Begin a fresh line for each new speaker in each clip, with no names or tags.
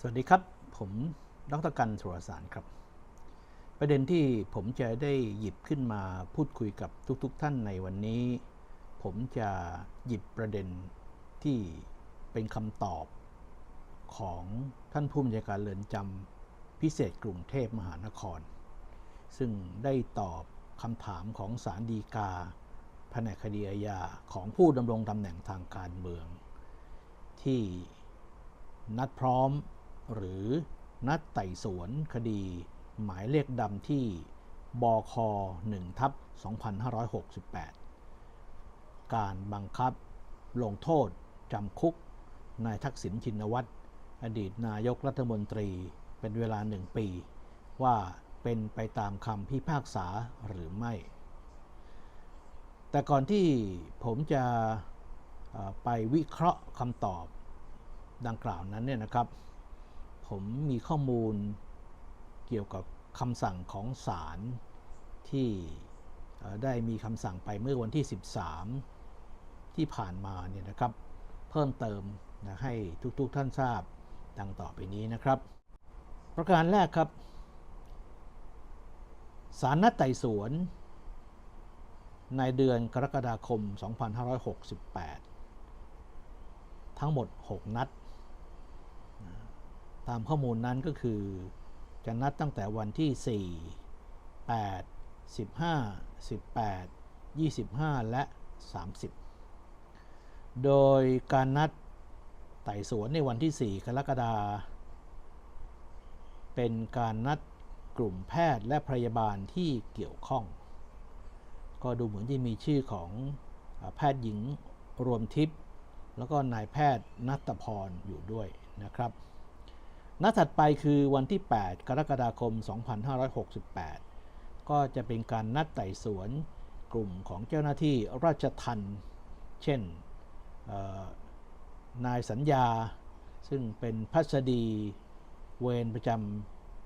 สวัสดีครับ ผมดรกันสุรสารครับ ประเด็นที่ผมจะได้หยิบขึ้นมาพูดคุยกับทุกๆทท่านในวันนี้ ผมจะหยิบประเด็นที่เป็นคำตอบของท่านผู้บัญชาการเรือนจำพิเศษกรุงเทพมหานคร ซึ่งได้ตอบคำถามของศาลฎีกาแผนกคดีอาญาของผู้ดำรงตำแหน่งทางการเมือง ที่นัดพร้อม หรือนัดไต่สวนคดี หมายเลขดำที่บค1ทับ2568 การบังคับลงโทษจำคุก นายทักษิณชินวัตร อดีตนายกรัฐมนตรีเป็นเวลาหนึ่งปี ว่าเป็นไปตามคำพิพากษาหรือไม่ แต่ก่อนที่ผมจะไปวิเคราะห์คำตอบดังกล่าวนั้นเนี่ยนะครับ ผมมีข้อมูลเกี่ยวกับคำสั่งของศาลที่ได้มีคำสั่งไปเมื่อวันที่ 13 ที่ผ่านมาเนี่ยนะครับ เพิ่มเติมนะให้ทุกๆทท่านทราบดังต่อไปนี้นะครับ ประการแรกครับศาลนัดไต่สวนในเดือนกรกฎาคม 2568 ทั้งหมด 6 นัด ตามข้อมูลนั้นก็คือ จะนัดตั้งแต่วันที่ 4 8 15 18 25 และ 30 โดยการนัดไต่สวนในวันที่ 4 กรกฎาเป็นการนัดกลุ่มแพทย์และพยาบาลที่เกี่ยวข้อง ก็ดูเหมือนที่มีชื่อของแพทย์หญิงรวมทิพย์แล้วก็นายแพทย์นัตพรอยู่ด้วยนะครับ นัดถัดไปคือวันที่ 8 กรกฎาคม 2568 ก็จะเป็นการนัดไต่สวนกลุ่มของเจ้าหน้าที่ราชทันเช่นนายสัญญา ซึ่งเป็นพัสดีเวรประจ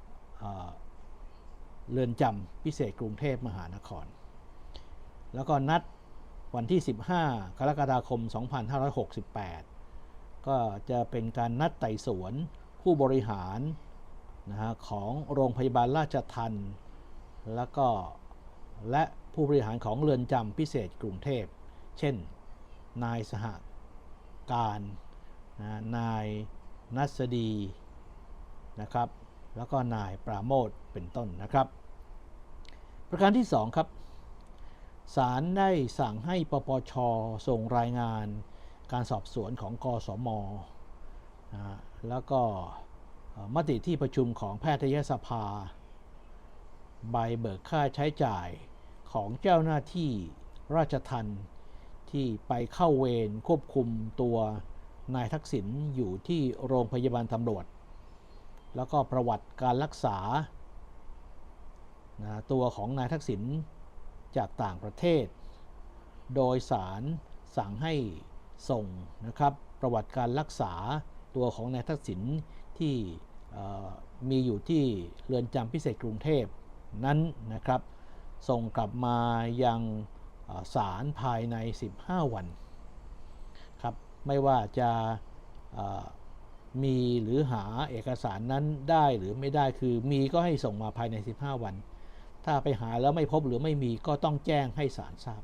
ำเรือนจำพิเศษกรุงเทพมหานคร แล้วก็นัดวันที่ 15 กรกฎาคม 2568 ก็จะเป็นการนัดไต่สวน ผู้บริหารนะฮะของโรงพยาบาลราชทันแล้วก็และผู้บริหารของเรือนจำพิเศษกรุงเทพ เช่น นายสหการนะนายนัสดีนะครับ แล้วก็นายปราโมทเป็นต้นนะครับ ประการที่ 2 ครับศาลได้สั่งให้ปปชส่งรายงานการสอบสวนของกสมนะ แล้วก็มติที่ประชุมของแพทยสภา ใบเบิกค่าใช้จ่ายของเจ้าหน้าที่ราชทันที่ไปเข้าเวรควบคุมตัวนายทักษิณอยู่ที่โรงพยาบาลตำรวจ แล้วก็ประวัติการรักษานะตัวของนายทักษิณจากต่างประเทศ โดยสารสั่งให้ส่งนะครับประวัติการรักษา ตัวของนายทักษิณที่มีอยู่ที่เรือนจำพิเศษกรุงเทพนั้นนะครับ ส่งกลับมายังศาลภายใน 15 วันครับไม่ว่าจะมีหรือหาเอกสารนั้นได้หรือไม่ได้คือมีก็ให้ส่งมาภายใน 15 วัน ถ้าไปหาแล้วไม่พบหรือไม่มีก็ต้องแจ้งให้ศาลทราบ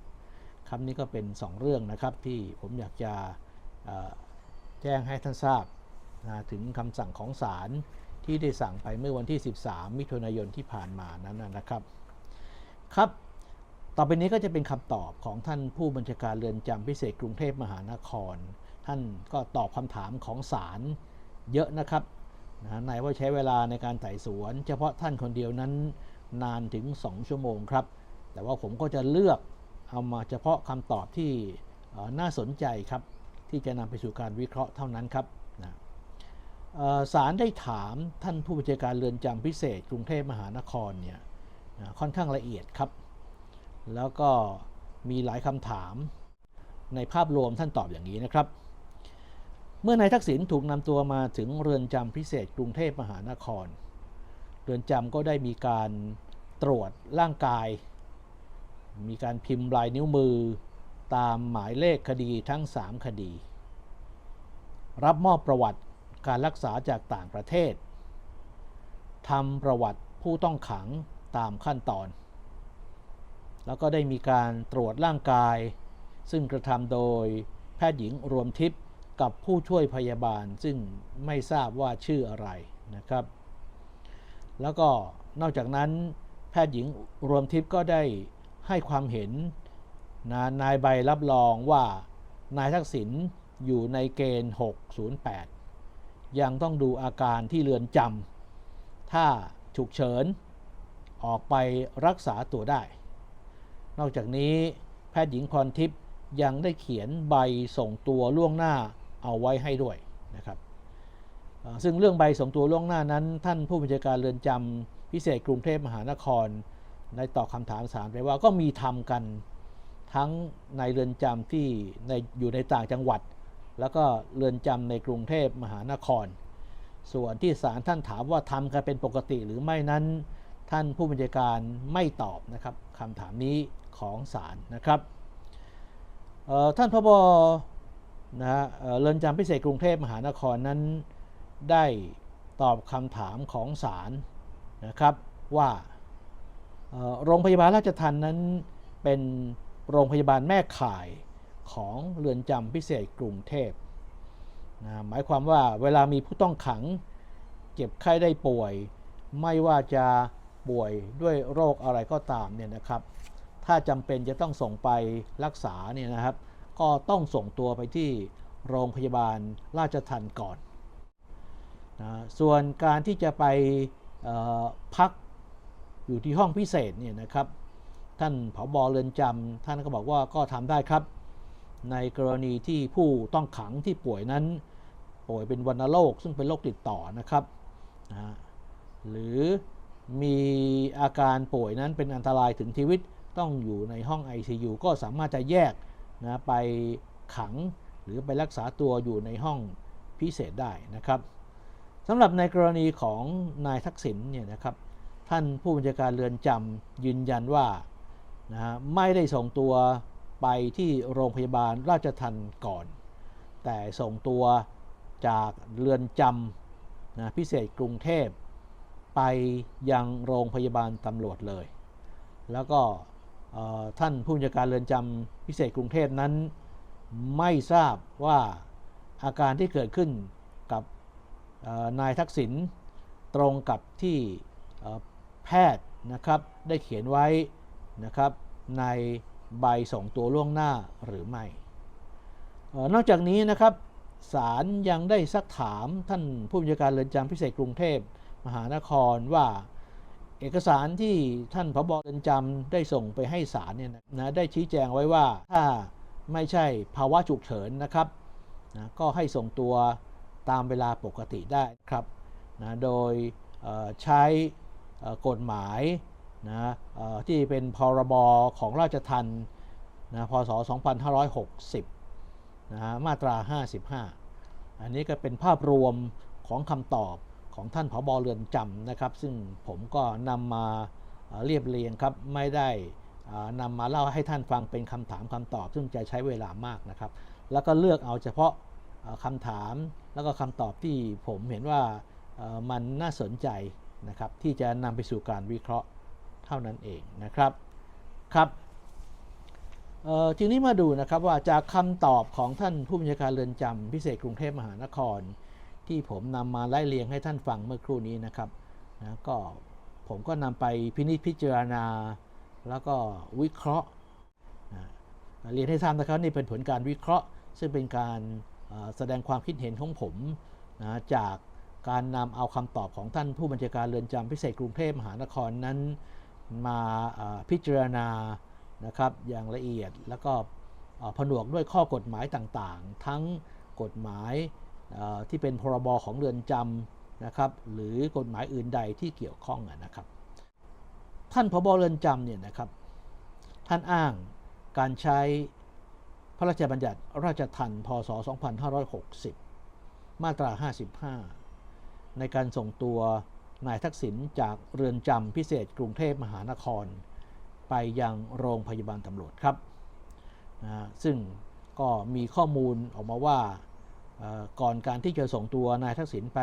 คำนี้ก็เป็น 2 เรื่องนะครับที่ผมอยากจะแจ้งให้ท่านทราบ นะถึงคำสั่งของศาลที่ได้สั่งไปเมื่อวันที่ 13 มิถุนายนที่ผ่านมานั้นนะครับ ครับ ต่อไปนี้ก็จะเป็นคำตอบของท่านผู้บัญชาการเรือนจำพิเศษกรุงเทพมหานคร ท่านก็ตอบคำถามของศาลเยอะนะครับนะนายว่าใช้เวลาในการไต่สวน เฉพาะท่านคนเดียวนั้นนานถึง 2 ชั่วโมงครับ แต่ว่าผมก็จะเลือกเอามาเฉพาะคำตอบที่น่าสนใจครับ ที่จะนำไปสู่การวิเคราะห์เท่านั้นครับ ศาลได้ถามท่านผู้บัญชาการเรือนจำพิเศษ กรุงเทพมหานครเนี่ยค่อนข้างละเอียดครับ แล้วก็มีหลายคำถามในภาพรวมท่านตอบอย่างนี้นะครับ เมื่อนายทักษิณถูกนำตัวมาถึงเรือนจำพิเศษ กรุงเทพมหานคร เรือนจำก็ได้มีการตรวจร่างกาย มีการพิมพ์ลายนิ้วมือ ตามหมายเลขคดีทั้ง 3 คดี รับมอบประวัติ การรักษาจากต่างประเทศทำประวัติผู้ต้องขังตามขั้นตอน แล้วก็ได้มีการตรวจร่างกาย ซึ่งกระทำโดยแพทย์หญิงรวมทิพย์กับผู้ช่วยพยาบาลซึ่งไม่ทราบว่าชื่ออะไรนะครับ แล้วก็นอกจากนั้นแพทย์หญิงรวมทิพย์ก็ได้ให้ความเห็นนะนายใบรับรองว่านายทักษิณอยู่ในเกณฑ์ 608 ยังต้องดูอาการที่เรือนจำถ้าฉุกเฉิน ออกไปรักษาตัวได้ นอกจากนี้แพทย์หญิงพรทิพย์ยังได้เขียนใบส่งตัวล่วงหน้าเอาไว้ให้ด้วยนะครับซึ่งเรื่องใบส่งตัวล่วงหน้านั้น ท่านผู้บัญชาการเรือนจำพิเศษกรุงเทพมหานครได้ตอบคำถามสารไปว่าก็มีทำกันทั้งในเรือนจำที่ในอยู่ในต่างจังหวัด แล้วก็เรือนจำในกรุงเทพมหานคร ส่วนที่ศาลท่านถามว่าทำกันเป็นปกติหรือไม่นั้น ท่านผู้บัญชาการไม่ตอบนะครับคำถามนี้ของศาลนะครับท่านพบนะฮะเอ่อเรือนจำพิเศษกรุงเทพมหานครนั้นได้ตอบคำถามของศาลนะครับว่าโรงพยาบาลราชทันนั้นเป็นโรงพยาบาลแม่ข่าย ของเรือนจำพิเศษกรุงเทพนะหมายความว่าเวลามีผู้ต้องขังเจ็บไข้ได้ป่วย ไม่ว่าจะป่วยด้วยโรคอะไรก็ตามเนี่ยนะครับ ถ้าจำเป็นจะต้องส่งไปรักษาเนี่ยนะครับ ก็ต้องส่งตัวไปที่โรงพยาบาลราชทันก่อนนะส่วนการที่จะไปพักอยู่ที่ห้องพิเศษเนี่ยนะครับ ท่านผบเรือนจำท่านก็บอกว่าก็ทำได้ครับ ในกรณีที่ผู้ต้องขังที่ป่วยนั้น ป่วยเป็นวัณโรคซึ่งเป็นโรคติดต่อนะครับนะหรือมีอาการป่วยนั้นเป็นอันตรายถึงชีวิตต้องอยู่ในห้อง ICU ก็สามารถจะแยกนะไปขังหรือไปรักษาตัวอยู่ในห้องพิเศษได้นะครับสำหรับในกรณีของนายทักษิณเนี่ยนะครับท่านผู้บัญชาการเรือนจำยืนยันว่านะไม่ได้ส่งตัว ไปที่โรงพยาบาลราชทันก่อน แต่ส่งตัวจากเรือนจำนะพิเศษกรุงเทพ ไปยังโรงพยาบาลตำรวจเลย แล้วก็ท่านผู้บัญชาการเรือนจำพิเศษกรุงเทพนั้น ไม่ทราบว่าอาการที่เกิดขึ้นกับนายทักษิณตรงกับที่แพทย์นะครับได้เขียนไว้นะครับใน ใบส่งตัวล่วงหน้าหรือไม่ นอกจากนี้นะครับศาลยังได้ซักถามท่านผู้บัญชาการเรือนจำพิเศษกรุงเทพมหานครว่าเอกสารที่ท่านพบเรือนจำได้ส่งไปให้ศาลเนี่ยนะได้ชี้แจงไว้ว่าถ้าไม่ใช่ภาวะฉุกเฉินนะครับนะก็ให้ส่งตัวตามเวลาปกติได้ครับนะโดยใช้กฎหมาย นะที่เป็นพรบของราชทันนะพศ 2560นะมาตรา 55 อันนี้ก็เป็นภาพรวมของคำตอบของท่านผบเรือนจำนะครับ ซึ่งผมก็นำมาเรียบเรียงครับ ไม่ได้นำมาเล่าให้ท่านฟังเป็นคำถามคำตอบ ซึ่งจะใช้เวลามากนะครับ แล้วก็เลือกเอาเฉพาะคำถามแล้วก็คำตอบที่ผมเห็นว่ามันน่าสนใจนะครับที่จะนำไปสู่การวิเคราะห์ เท่านั้นเองนะครับครับทีนี้มาดูนะครับว่าจากคำตอบของท่านผู้บัญชาการเรือนจำพิเศษกรุงเทพมหานคร ที่ผมนำมาไล่เรียงให้ท่านฟังเมื่อครู่นี้นะครับนะก็ผมก็นำไปพินิจพิจารณา แล้วก็วิเคราะห์นะเรียนให้ทราบนะครับนี่เป็นผลการวิเคราะห์ ซึ่งเป็นการแสดงความคิดเห็นของผมนะจากการนำเอาคำตอบของท่านผู้บัญชาการเรือนจำพิเศษกรุงเทพมหานครนั้น มาพิจารณานะครับอย่างละเอียดแล้วก็ผนวกด้วยข้อกฎหมายต่างๆ ทั้งกฎหมายที่เป็นพรบของเรือนจำนะครับหรือกฎหมายอื่นใดที่เกี่ยวข้องนะครับ ท่านพบเรือนจำเนี่ยนะครับท่านอ้างการใช้พระราชบัญญัติราชทัณฑ์พศ 2560 มาตรา 55 ในการส่งตัว นายทักษิณจากเรือนจำพิเศษกรุงเทพมหานคร ไปยังโรงพยาบาลตำรวจครับนะซึ่งก็มีข้อมูลออกมาว่าก่อนการที่จะส่งตัวนายทักษิณไป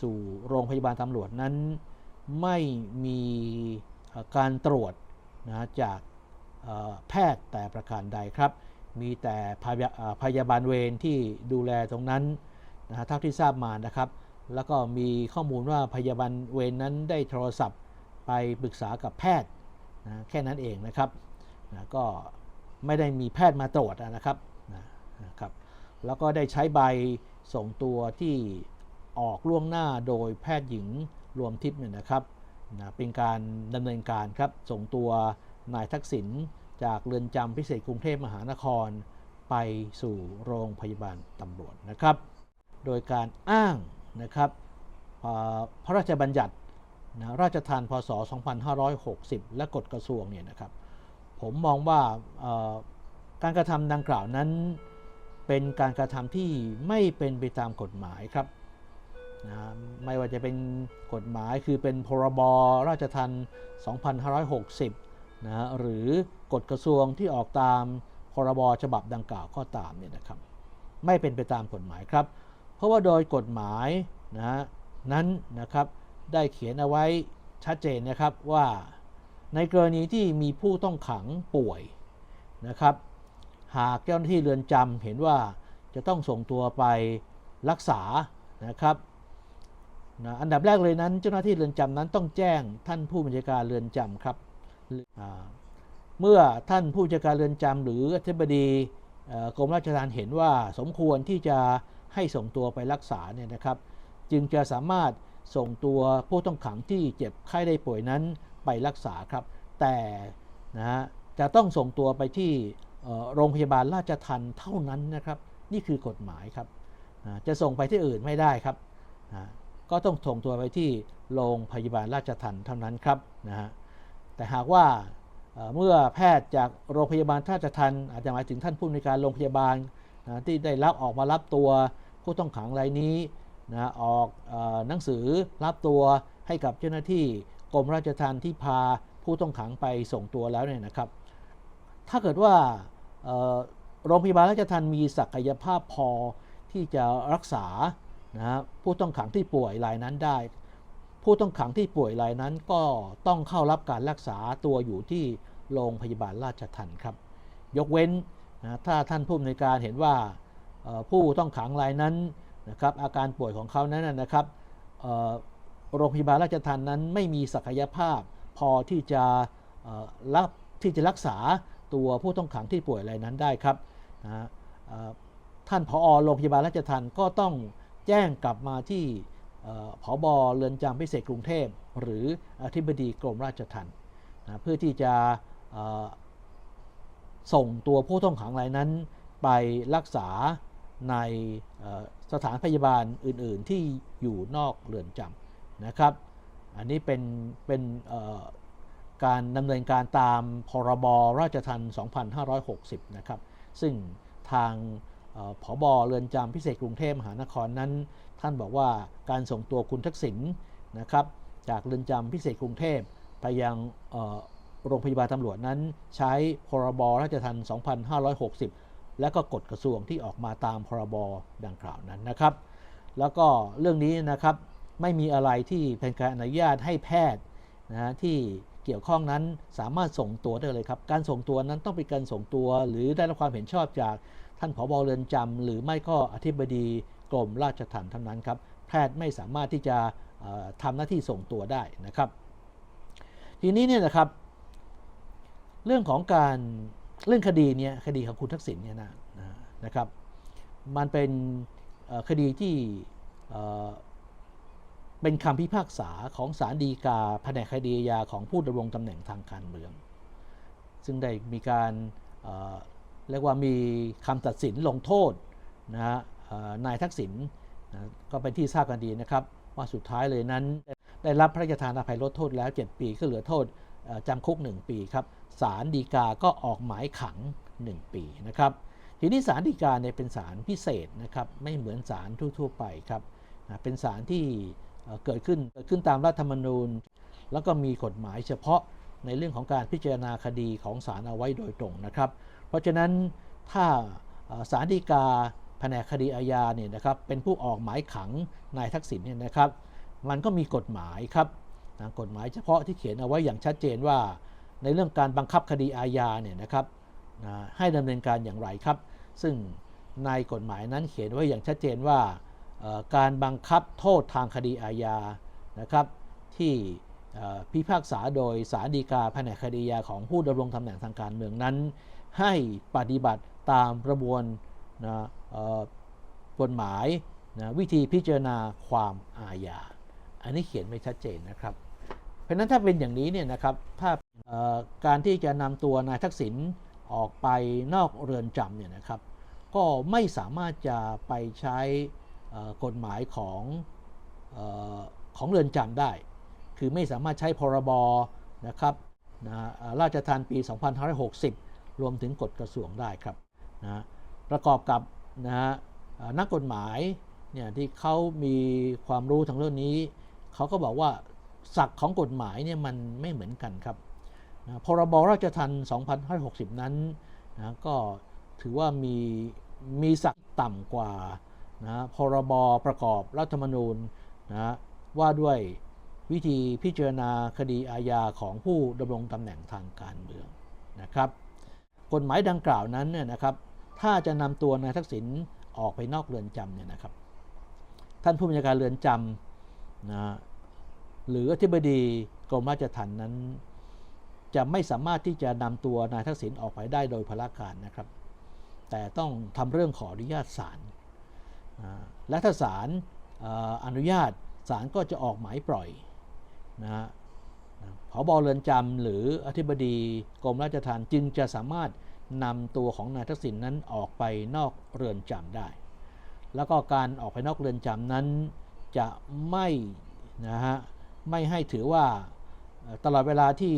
สู่โรงพยาบาลตำรวจนั้น ไม่มีการตรวจนะจากแพทย์แต่ประการใดครับ มีแต่พยาเอ่อพยาบาลเวรที่ดูแลตรงนั้นนะฮะเท่าที่ทราบมานะครับ แล้วก็มีข้อมูลว่าพยาบาลเวรนั้นได้โทรศัพท์ไปปรึกษากับแพทย์นะแค่นั้นเองนะครับนะก็ไม่ได้มีแพทย์มาตรวจนะครับนะครับ แล้วก็ได้ใช้ใบส่งตัวที่ออกล่วงหน้าโดยแพทย์หญิงรวมทิพย์เนี่ยนะครับนะเป็นการดำเนินการครับส่งตัวนายทักษิณจากเรือนจำพิเศษกรุงเทพมหานคร ไปสู่โรงพยาบาลตำรวจนะครับ โดยการอ้าง นะครับพระราชบัญญัตินะราชทานพศ 2560 และกฎกระทรวงเนี่ยนะครับ ผมมองว่าการกระทำดังกล่าวนั้น เป็นการกระทำที่ไม่เป็นไปตามกฎหมายครับนะไม่ว่าจะเป็นกฎหมายคือเป็นพรบราชทัณฑ์2560นะหรือกฎกระทรวงที่ออกตามพรบฉบับดังกล่าวก็ตามเนี่ยนะครับ ไม่เป็นไปตามกฎหมายครับเราะว่าโดยกฎหมายนะนั้นนะครับได้เขียนเอาไว้ชัดเจนนะครับว่าในกรณีที่มีผู้ต้องขังป่วยนะครับ หากเจ้าหน้าที่เรือนจำเห็นว่าจะต้องส่งตัวไปรักษานะครับนะอันดับแรกเลยนั้นเจ้าหน้าที่เรือนจำนั้นต้องแจ้งท่านผู้บัญชาการเรือนจำครับเมื่อท่านผู้บัญชาการเรือนจำหรืออธิบดีกรมราชทัณฑ์เห็นว่าสมควรที่จะ ให้ส่งตัวไปรักษาเนี่ยนะครับ จึงจะสามารถส่งตัวผู้ต้องขังที่เจ็บไข้ได้ป่วยนั้นไปรักษาครับ แต่นะฮะจะต้องส่งตัวไปที่โรงพยาบาลราชทัณฑ์เท่านั้นนะครับ นี่คือกฎหมายครับนะจะส่งไปที่อื่นไม่ได้ครับนะก็ต้องส่งตัวไปที่โรงพยาบาลราชทัณฑ์เท่านั้นครับนะฮะแต่หากว่าเมื่อแพทย์จากโรงพยาบาลราชทัณฑ์อาจจะหมายถึงท่านผู้ในการโรงพยาบาลนะที่ได้รับออกมารับตัว ผู้ต้องขังรายนี้นะออกอหนังสือรับตัวให้กับเจ้าหน้าที่กรมราชทัณฑ์ที่พาผู้ต้องขังไปส่งตัวแล้วเนี่ยนะครับ ถ้าเกิดว่าโรงพยาบาลราชทัณฑ์มีศักยภาพพอที่จะรักษานะผู้ต้องขังที่ป่วยรายนั้นได้ ผู้ต้องขังที่ป่วยรายนั้นก็ต้องเข้ารับการรักษาตัวอยู่ที่โรงพยาบาลราชทัณฑ์ครับ ยกเว้นนะถ้าท่านผู้อำนวยการเห็นว่า ผู้ต้องขังรายนั้นนะครับอาการป่วยของเขานั้นนะครับโรงพยาบาลราชทัณฑ์นั้นไม่มีศักยภาพ พอที่จะรับที่จะรักษาตัวผู้ต้องขังที่ป่วยรายนั้นได้ครับนะท่านผอโรงพยาบาลราชทัณฑ์ก็ต้องแจ้งกลับมาที่เอ่อผอเรือนจำพิเศษกรุงเทพ หรืออธิบดีกรมราชทัณฑ์นะเพื่อที่จะส่งตัวผู้ต้องขังรายนั้นไปรักษา ในสถานพยาบาลอื่นๆ ที่อยู่นอกเรือนจำนะครับ อันนี้เป็นเป็นการดำเนินการตามพรบราชทัณฑ์2560 นะครับ ซึ่งทางเอ่อผบเรือนจำพิเศษกรุงเทพมหานครนั้น ท่านบอกว่าการส่งตัวคุณทักษิณนะครับจากเรือนจำพิเศษกรุงเทพไปยังโรงพยาบาลตำรวจนั้นใช้พรบราชทัณฑ์2560 และก็กฎกระทรวงที่ออกมาตามพรบดังกล่าวนั้นนะครับ แล้วก็เรื่องนี้นะครับไม่มีอะไรที่เป็นการอนุญาตให้แพทย์นะที่เกี่ยวข้องนั้นสามารถส่งตัวได้เลยครับ การส่งตัวนั้นต้องเป็นการส่งตัว หรือได้รับความเห็นชอบจากท่านผบเรือนจำหรือไม่ก็อธิบดีกรมราชทัณฑ์เท่านั้นครับแพทย์ไม่สามารถที่จะเอ่อทำหน้าที่ส่งตัวได้นะครับ ทีนี้เนี่ยนะครับ เรื่องของการ เรื่องคดีเนี่ยคดีของคุณทักษิณเนี่ยนะนะครับ มันเป็นคดีที่เป็นคำพิพากษาของศาลฎีกาแผนกคดีอาของผู้ดำรงตำแหน่งทางการเมือง ซึ่งได้มีการเรียกว่ามีคำตัดสินลงโทษนะฮะนายทักษิณนะก็เป็นที่ทราบกันดีนะครับ ว่าสุดท้ายเลยนั้น ได้รับพระราชทานอภัยลดโทษแล้ว 7 ปีก็เหลือโทษ จำคุก 1 ปีครับศาลฎีกาก็ออกหมายขัง 1 ปีนะครับทีนี้ศาลฎีกาเนี่ยเป็นศาลพิเศษนะครับไม่เหมือนศาลทั่ว ๆ ไปครับเป็นศาลที่เกิดขึ้นเกิดขึ้นตามรัฐธรรมนูญ แล้วก็มีกฎหมายเฉพาะในเรื่องของการพิจารณาคดีของศาลเอาไว้โดยตรงนะครับ เพราะฉะนั้นถ้าศาลฎีกาแผนกคดีอาญาเนี่ยนะครับเป็นผู้ออกหมายขังนายทักษิณเนี่ยนะครับ มันก็มีกฎหมายครับ นะกฎหมายเฉพาะที่เขียนเอาไว้อย่างชัดเจนว่า ในเรื่องการบังคับคดีอาญาเนี่ยนะครับนะให้ดำเนินการอย่างไรครับ ซึ่งในกฎหมายนั้นเขียนไว้อย่างชัดเจนว่าการบังคับโทษทางคดีอาญานะครับ ที่พิพากษาโดยสารดีกาแผนกคดีอาญาของผู้ดำรงตำแหน่งทางการเมืองนั้น ให้ปฏิบัติตามกระบวนนะกฎหมายนะวิธีพิจารณาความอาญา อันนี้เขียนไว้ชัดเจนนะครับ เพราะนั้นถ้าเป็นอย่างนี้เนี่ยนะครับถ้าการที่จะนำตัวนายทักษิณออกไปนอกเรือนจำเนี่ยนะครับ ก็ไม่สามารถจะไปใช้กฎหมายของออของเรือนจำได้ คือไม่สามารถใช้พรบนะครับนะเอ่อราชทานปี 2560 รวมถึงกฎกระทรวงได้ครับนะประกอบกับนะฮะนักกฎหมายเนี่ยที่เขามีความรู้ทางเรื่องนี้ เขาก็บอกว่า ศักดิ์ของกฎหมายเนี่ยมันไม่เหมือนกันครับนะพรบราชทัณฑ์2560 นั้นนะก็ถือว่ามีมีศักดิ์ต่ำกว่านะพรบประกอบรัฐธรรมนูญนะว่าด้วยวิธีพิจารณาคดีอาญาของผู้ดำรงตำแหน่งทางการเมืองนะครับ กฎหมายดังกล่าวนั้นเนี่ยนะครับ ถ้าจะนำตัวนายทักษิณออกไปนอกเรือนจำเนี่ยนะครับ ท่านผู้บัญชาการเรือนจำนะ หรืออธิบดีกรมราชทัณฑ์นั้น จะไม่สามารถที่จะนำตัวนายทักษิณออกไปได้โดยพละการนะครับ แต่ต้องทำเรื่องขออนุญาตศาลและถ้าศาลออนุญาตศาลก็จะออกหมายปล่อยนะฮะผบเรือนจำหรืออธิบดีกรมราชทัณฑ์จึงจะสามารถนำตัวของนายทักษิณนั้นออกไปนอกเรือนจำได้ แล้วก็การออกไปนอกเรือนจำนั้นจะไม่นะฮะ ไม่ให้ถือว่าตลอดเวลาที่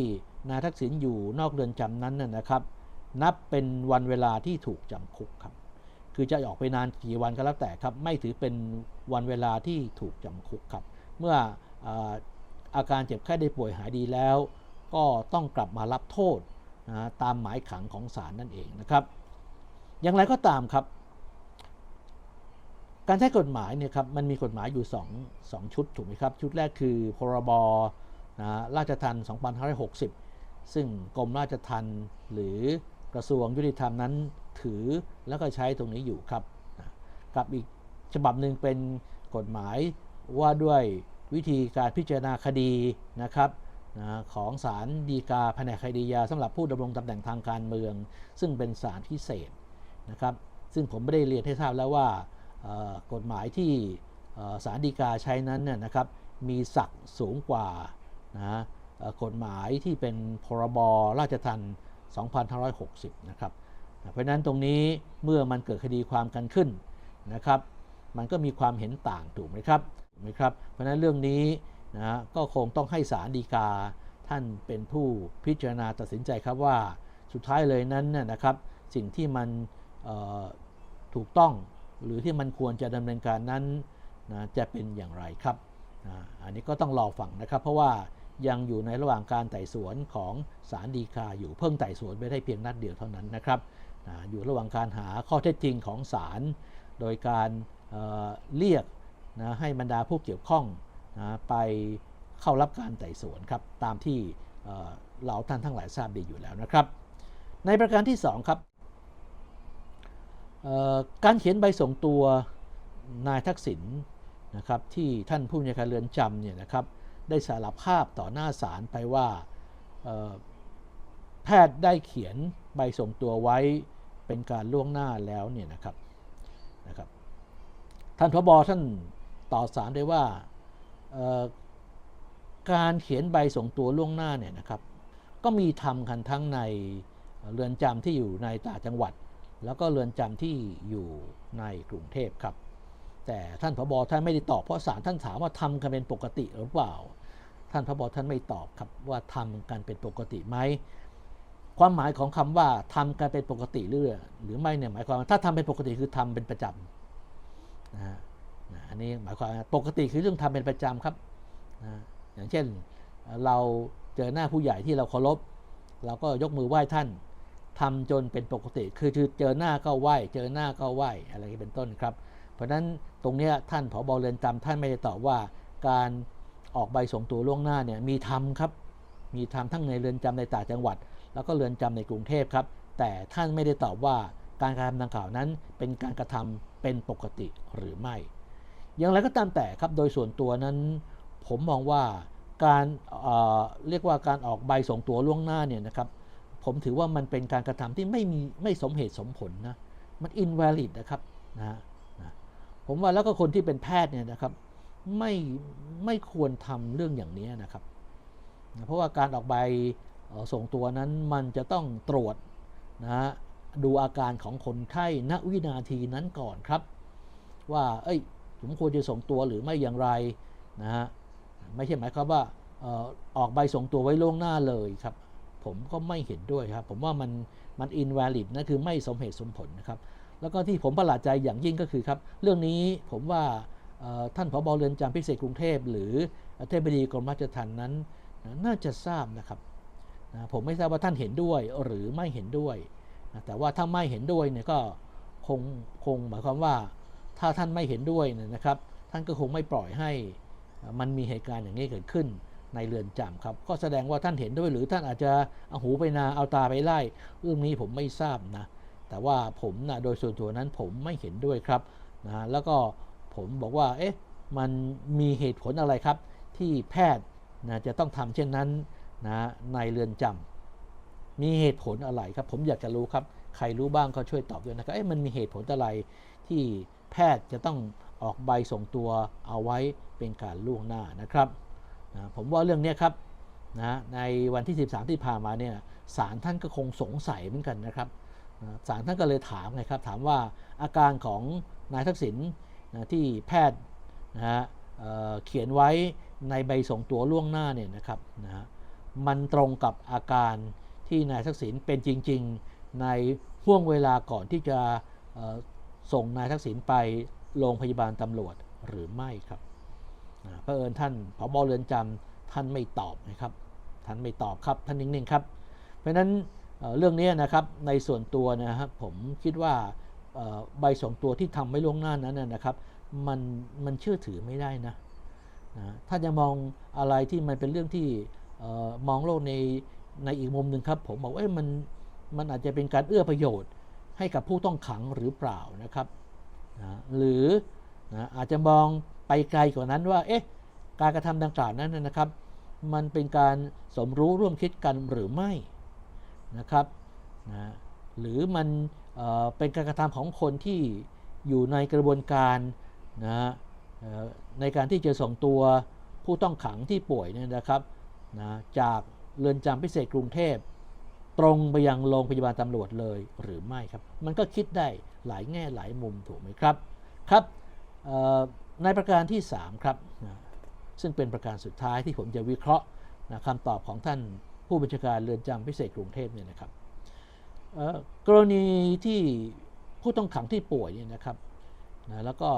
นายทักษิณอยู่นอกเรือนจำนั้นนะครับ นับเป็นวันเวลาที่ถูกจำคุกครับ คือจะออกไปนานกี่วันก็แล้วแต่ครับ ไม่ถือเป็นวันเวลาที่ถูกจำคุกครับ เมื่อเอ่ออาการเจ็บไข้ได้ป่วยหายดีแล้ว ก็ต้องกลับมารับโทษนะตามหมายขังของศาลนั่นเองนะครับ อย่างไรก็ตามครับ การใช้กฎหมายเนี่ยครับมันมีกฎหมายอยู่2 2ชุดถูกไหมครับ ชุดแรกคือพรบนะราชทัณฑ์2560 ซึ่งกรมราชทัณฑ์หรือกระทรวงยุติธรรมนั้นถือแล้วก็ใช้ตรงนี้อยู่ครับนะกับอีกฉบับหนึ่งเป็นกฎหมายว่าด้วยวิธีการพิจารณาคดีนะครับนะของศาลฎีกาแผนกคดียาสำหรับผู้ดำรงตำแหน่งทางการเมือง ซึ่งเป็นศาลพิเศษนะครับ ซึ่งผมไม่ได้เรียนให้ทราบแล้วว่า กฎหมายที่เอ่อศาลฎีกาใช้นั้นเนี่ยนะครับมีศักดิ์สูงกว่านะกฎหมายที่เป็นพรบราชทัณฑ์2560 นะครับ เพราะนั้นตรงนี้เมื่อมันเกิดคดีความกันขึ้นนะครับ มันก็มีความเห็นต่างถูกไหมครับถูกไหมครับ เพราะนั้นเรื่องนี้นะก็คงต้องให้ศาลฎีกาท่านเป็นผู้พิจารณาตัดสินใจครับว่าสุดท้ายเลยนั้นน่ะนะครับ สิ่งที่มันถูกต้อง หรือที่มันควรจะดำเนินการนั้นนะจะเป็นอย่างไรครับนะอันนี้ก็ต้องรอฟังนะครับ เพราะว่ายังอยู่ในระหว่างการไต่สวนของศาลฎีกาอยู่เพิ่งไต่สวนไปได้เพียงนัดเดียวเท่านั้นนะครับนะอยู่ระหว่างการหาข้อเท็จจริงของศาลโดยการเเรียกนะให้บรรดาผู้เกี่ยวข้องนะไปเข้ารับการไต่สวนครับตามที่เอ่อเราท่านทั้งหลายทราบดีอยู่แล้วนะครับ ในประการที่ 2 ครับ การเขียนใบส่งตัวนายทักษิณนะครับที่ท่านผู้บัญชาการเรือนจำเนี่ยนะครับได้สารภาพต่อหน้าศาลไปว่าแพทย์ได้เขียนใบส่งตัวไว้เป็นการล่วงหน้าแล้วเนี่ยนะครับนะครับท่านพบท่านต่อสารได้ว่าการเขียนใบส่งตัวล่วงหน้าเนี่ยนะครับก็มีทำกันทั้งในเรือนจำที่อยู่ในต่างจังหวัด แล้วก็เรือนจำที่อยู่ในกรุงเทพครับ แต่ท่านพบท่านไม่ได้ตอบเพราะศาลท่านถามว่าทำกันเป็นปกติหรือเปล่า ท่านพบท่านไม่ตอบครับว่าทำกันเป็นปกติไหมความหมายของคำว่าทำกันเป็นปกติหรือหรือไม่เนี่ยหมายความว่าถ้าทำเป็นปกติคือทำเป็นประจำนะฮะนะอันนี้หมายความว่าปกติคือเรื่องทำเป็นประจำครับนะอย่างเช่นเราเจอหน้าผู้ใหญ่ที่เราเคารพเราก็ยกมือไหว้ท่าน ทำจนเป็นปกติ คือคอเจอหน้าก็ไหวเจอหน้าก็ไหวอะไรเป็นต้นครับ เพราะฉะนั้นตรงนี้ท่านผบเรือนจำท่านไม่ได้ตอบว่าการออกใบส่งตัวล่วงหน้าเนี่ยมีทำครับ มีทำทั้งในเรือนจำในต่างจังหวัด แล้วก็เรือนจำในกรุงเทพครับ แต่ท่านไม่ได้ตอบว่าการกระทำดังกล่าวนั้น เป็นการกระทำเป็นปกติหรือไม่ อย่างไรก็ตามแต่ครับโดยส่วนตัวนั้น ผมมองว่าการเเรียกว่าการออกใบส่งตัวล่วงหน้าเนี่ยนะครับ ผมถือว่ามันเป็นการกระทำที่ไม่มีไม่สมเหตุสมผลนะมัน invalid นะครับนะนะผมว่าแล้วก็คนที่เป็นแพทย์เนี่ยนะครับไม่ไม่ควรทำเรื่องอย่างนี้นะครับนะเพราะว่าการออกใบส่งตัวนั้นมันจะต้องตรวจนะฮะดูอาการของคนไข้ณวินาทีนั้นก่อนครับ ว่าเอ้ยผมควรจะส่งตัวหรือไม่อย่างไรนะฮะไม่ใช่หมายความว่าออกใบส่งตัวไว้ล่วงหน้าเลยครับ ผมก็ไม่เห็นด้วยครับ ผมว่ามันมัน invalid นะคือไม่สมเหตุสมผลนะครับ แล้วก็ที่ผมประหลาดใจอย่างยิ่งก็คือครับ เรื่องนี้ผมว่าท่านผบเรือนจำพิเศษกรุงเทพ หรืออธิบดีกรมราชทัณฑ์นั้น น่าจะทราบนะครับผมไม่ทราบว่าท่านเห็นด้วยหรือไม่เห็นด้วยแต่ว่าถ้าไม่เห็นด้วยเนี่ยก็คงคงหมายความว่าถ้าท่านไม่เห็นด้วยนะครับ ท่านก็คงไม่ปล่อยให้มันมีเหตุการณ์อย่างนี้เกิดขึ้น ในเรือนจำครับ ก็แสดงว่าท่านเห็นด้วยหรือท่านอาจจะเอาหูไปนาเอาตาไปไล่เรื่องนี้ผมไม่ทราบนะ แต่ว่าผมนะโดยส่วนตัวนั้นผมไม่เห็นด้วยครับนะแล้วก็ผมบอกว่าเอ๊ะมันมีเหตุผลอะไรครับ ที่แพทย์นะจะต้องทำเช่นนั้นนะในเรือนจำมีเหตุผลอะไรครับ ผมอยากจะรู้ครับ ใครรู้บ้างก็ช่วยตอบด้วยนะครับเอ๊ะมันมีเหตุผลอะไรที่แพทย์จะต้องออกใบส่งตัวเอาไว้เป็นการล่วงหน้านะครับ นะผมว่าเรื่องนี้ครับนะในวันที่ 13 ที่ผ่านมาเนี่ยศาลท่านก็คงสงสัยเหมือนกันนะครับศาลท่านก็เลยถามไงครับ ถามว่าอาการของนายทักษิณนะที่แพทย์นะฮะเเขียนไว้ในใบส่งตัวล่วงหน้าเนี่ยนะครับนะมันตรงกับอาการที่นายทักษิณเป็นจริง ๆ ในห่วงเวลาก่อนที่จะส่งนายทักษิณไปโรงพยาบาลตำรวจหรือไม่ครับ นะเอิญท่านผบเรือนจำท่านไม่ตอบนะครับ ท่านไม่ตอบครับท่านนิ่งๆครับ เพราะฉะนั้นเเรื่องนี้นะครับในส่วนตัวนะครับผมคิดว่าใบส่งตัวที่ทำไม่ล่วงหน้านั้นนะครับมันมันเชื่อถือไม่ได้นะนะถ้าจะมองอะไรที่มันเป็นเรื่องที่อมองโลกในในอีกมุมหนึ่งครับ ผมบอกว่ามันมันอาจจะเป็นการเอื้อประโยชน์ให้กับผู้ต้องขังหรือเปล่านะครับนะหรือนะอาจจะมอง ไปไกลกว่านั้นว่า เอ๊ะ การกระทำดังกล่าวนั้นนะครับ มันเป็นการสมรู้ร่วมคิดกันหรือไม่นะครับนะหรือมันเเป็นการกระทำของคนที่อยู่ในกระบวนการนะในการที่จะส่งตัวผู้ต้องขังที่ป่วยเนี่ยนะครับนะจากเรือนจำพิเศษกรุงเทพตรงไปยังโรงพยาบาลตำรวจเลยหรือไม่ครับ มันก็คิดได้หลายแง่หลายมุมถูกไหมครับ ครับ ในประการที่ 3 ครับซึ่งเป็นประการสุดท้ายที่ผมจะวิเคราะห์นะคำตอบของท่านผู้บัญชาการเรือนจำพิเศษกรุงเทพเนี่ยนะครับกรณีที่ผู้ต้องขังที่ป่วยเนี่ยนะครับนะแล้วก็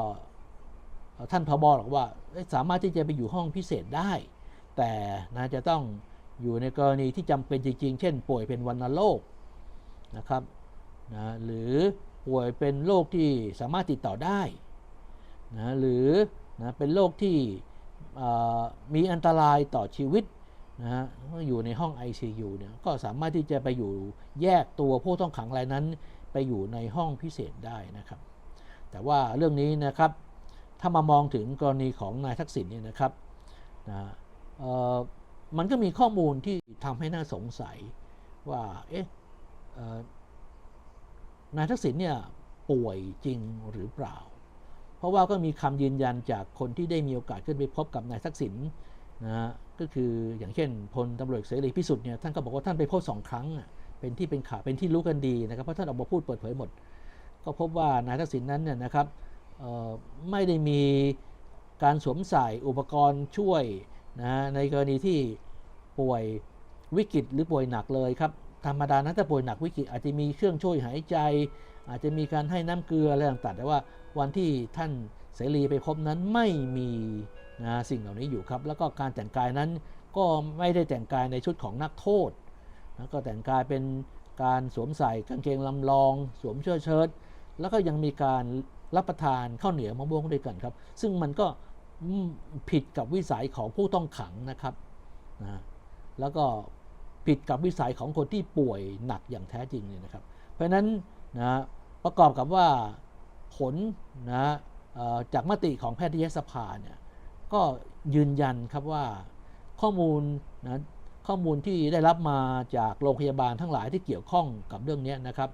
ท่านพบบอกว่าสามารถที่จะไปอยู่ห้องพิเศษได้ แต่นะจะต้องอยู่ในกรณีที่จำเป็นจริง ๆ เช่น ป่วยเป็นวัณโรคนะครับนะหรือป่วยเป็นโรคที่สามารถติดต่อได้ นะหรือนะเป็นโรคที่มีอันตรายต่อชีวิตนะฮะอยู่ในห้อง ICU เนี่ยก็สามารถที่จะไปอยู่แยกตัวผู้ต้องขังรายนั้น ไปอยู่ในห้องพิเศษได้นะครับ แต่ว่าเรื่องนี้นะครับ ถ้ามามองถึงกรณีของนายทักษิณเนี่ยนะครับนะมันก็มีข้อมูลที่ทำให้น่าสงสัยว่าเอ๊ะนายทักษิณเนี่ยป่วยจริงหรือเปล่า ราะว่าก็มีคำยืนยันจากคนที่ได้มีโอกาสขึ้นไปพบกับนายทักษิณนะฮะก็คืออย่างเช่นพลตำรวจเสรีพิสุทธิ์เนี่ยท่านก็บอกว่าท่านไปพบสองครั้งเป็นที่เป็นข่าวเป็นที่รู้กันดีนะครับเพราะท่านออกมาพูดเปิดเผยหมด ก็พบว่านายทักษิณนั้นเนี่ยนะครับไม่ได้มีการสวมใส่อุปกรณ์ช่วยนะฮะในกรณีที่ป่วยวิกฤตหรือป่วยหนักเลยครับ ธรรมดานะถ้าป่วยหนักวิกฤตอาจจะมีเครื่องช่วยหายใจ อาจจะมีการให้น้ำเกลืออะไรต่างๆแต่ว่าวันที่ท่านเสรีไปพบนั้นไม่มีนะสิ่งเหล่านี้อยู่ครับ แล้วก็การแต่งกายนั้นก็ไม่ได้แต่งกายในชุดของนักโทษนะก็แต่งกายเป็นการสวมใส่กางเกงลำลอง สวมเสื้อเชิ้ตแล้วก็ยังมีการรับประทานข้าวเหนียวมะม่วงด้วยกันครับ ซึ่งมันก็ผิดกับวิสัยของผู้ต้องขังนะครับนะแล้วก็ ผิดกับวิสัยของคนที่ป่วยหนักอย่างแท้จริงเนี่ยนะครับ เพราะนั้นนะประกอบกับว่าผลนะจากมติของแพทยสภาเนี่ยก็ยืนยันครับว่าข้อมูลนะข้อมูลที่ได้รับมาจากโรงพยาบาลทั้งหลายที่เกี่ยวข้องกับเรื่องนี้นะครับ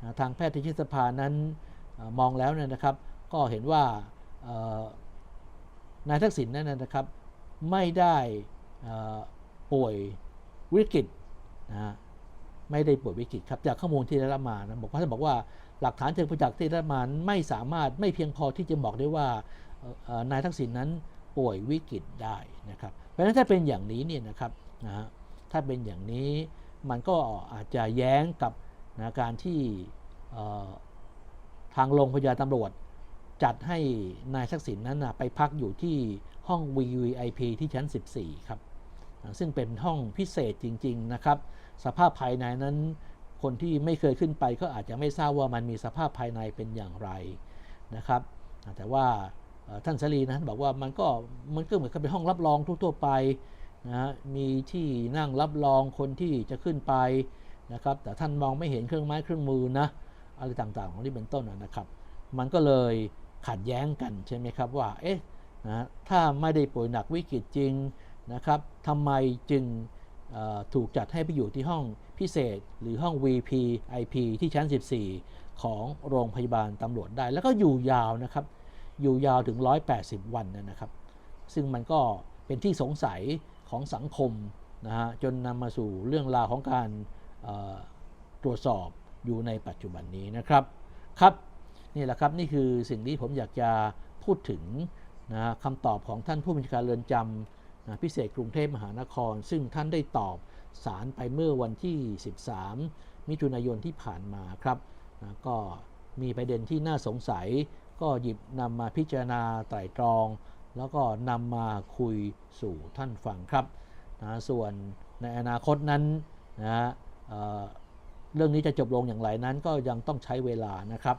นะทางแพทยสภานั้นมองแล้วเนี่ยนะครับ ก็เห็นว่านายทักษิณนั้นนะครับ ไม่ได้ป่วย วิกฤตนะฮะไม่ได้ป่วยวิกฤตครับจากข้อมูลที่ได้รับมานะบอกว่าท่านบอกว่าหลักฐานเชิงประจักษ์ที่ได้รับมาไม่สามารถไม่เพียงพอที่จะบอกได้ว่านายทักษิณนั้นป่วยวิกฤตได้นะครับเพราะฉะนั้นถ้าเป็นอย่างนี้เนี่ยนะครับนะฮะถ้าเป็นอย่างนี้มันก็อาจจะแย้งกับนะการที่ทางโรงพยาบาลตำรวจ จัดให้นายทักษิณนั้นนะไปพักอยู่ที่ห้อง VVIP ที่ชั้น 14 ครับ ซึ่งเป็นห้องพิเศษจริง ๆ นะครับ สภาพภายในนั้น คนที่ไม่เคยขึ้นไปก็อาจจะไม่ทราบว่ามันมีสภาพภายในเป็นอย่างไรนะครับ แต่ว่าท่านสรีนั้นบอกว่ามันก็มันก็เหมือนกับเป็นห้องรับรองทั่วๆไปนะมีที่นั่งรับรองคนที่จะขึ้นไปนะครับ แต่ท่านมองไม่เห็นเครื่องไม้เครื่องมือนะอะไรต่างๆของที่เป็นต้นนะนะครับ มันก็เลยขัดแย้งกันใช่ไหมครับว่าเอ๊ะนะถ้าไม่ได้ป่วยหนักวิกฤตจริง นะครับทำไมจึงถูกจัดให้ไปอยู่ที่ห้องพิเศษหรือห้อง VP IP ที่ชั้น 14 ของโรงพยาบาลตำรวจได้ แล้วก็อยู่ยาวนะครับ อยู่ยาวถึง 180 วันนะครับ ซึ่งมันก็เป็นที่สงสัยของสังคมนะฮะจนนำมาสู่เรื่องราวของการตรวจสอบอยู่ในปัจจุบันนี้นะครับครับนี่แหละครับนี่คือสิ่งที่ผมอยากจะพูดถึงนะคำตอบของท่านผู้บัญชาการเรือนจำ พิเศษกรุงเทพมหานคร ซึ่งท่านได้ตอบสารไปเมื่อวันที่ 13 มิถุนายนที่ผ่านมาครับนะก็มีประเด็นที่น่าสงสัย ก็หยิบนำมาพิจารณาไตร่ตรอง แล้วก็นำมาคุยสู่ท่านฟังครับนะส่วนในอนาคตนั้นนะเเรื่องนี้จะจบลงอย่างไรนั้นก็ยังต้องใช้เวลานะครับ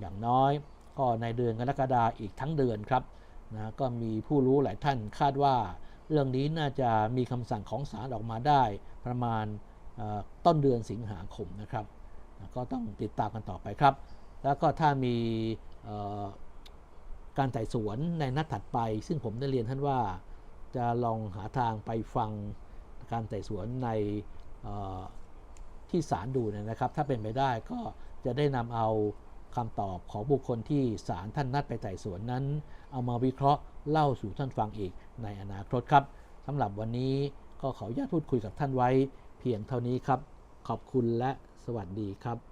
อย่างน้อยก็ในเดือนกรกฎาอีกทั้งเดือนครับ นะก็มีผู้รู้หลายท่านคาดว่า เรื่องนี้น่าจะมีคำสั่งของศาลออกมาได้ ประมาณต้นเดือนสิงหาคมนะครับ ก็ต้องติดตามกันต่อไปครับ แล้วก็ถ้ามีการไต่สวนในนัดถัดไป ซึ่งผมได้เรียนท่านว่าจะลองหาทางไปฟังการไต่สวนในที่ศาลดูนะครับ ถ้าเป็นไปได้ก็จะได้นำเอา คำตอบของบุคคลที่ศาลท่านนัดไปไต่สวนนั้น เอามาวิเคราะห์เล่าสู่ท่านฟังอีกในอนาคตครับสำหรับวันนี้ก็ขออนุญาตพูดคุยกับท่านไว้ เพียงเท่านี้ครับ ขอบคุณและสวัสดีครับ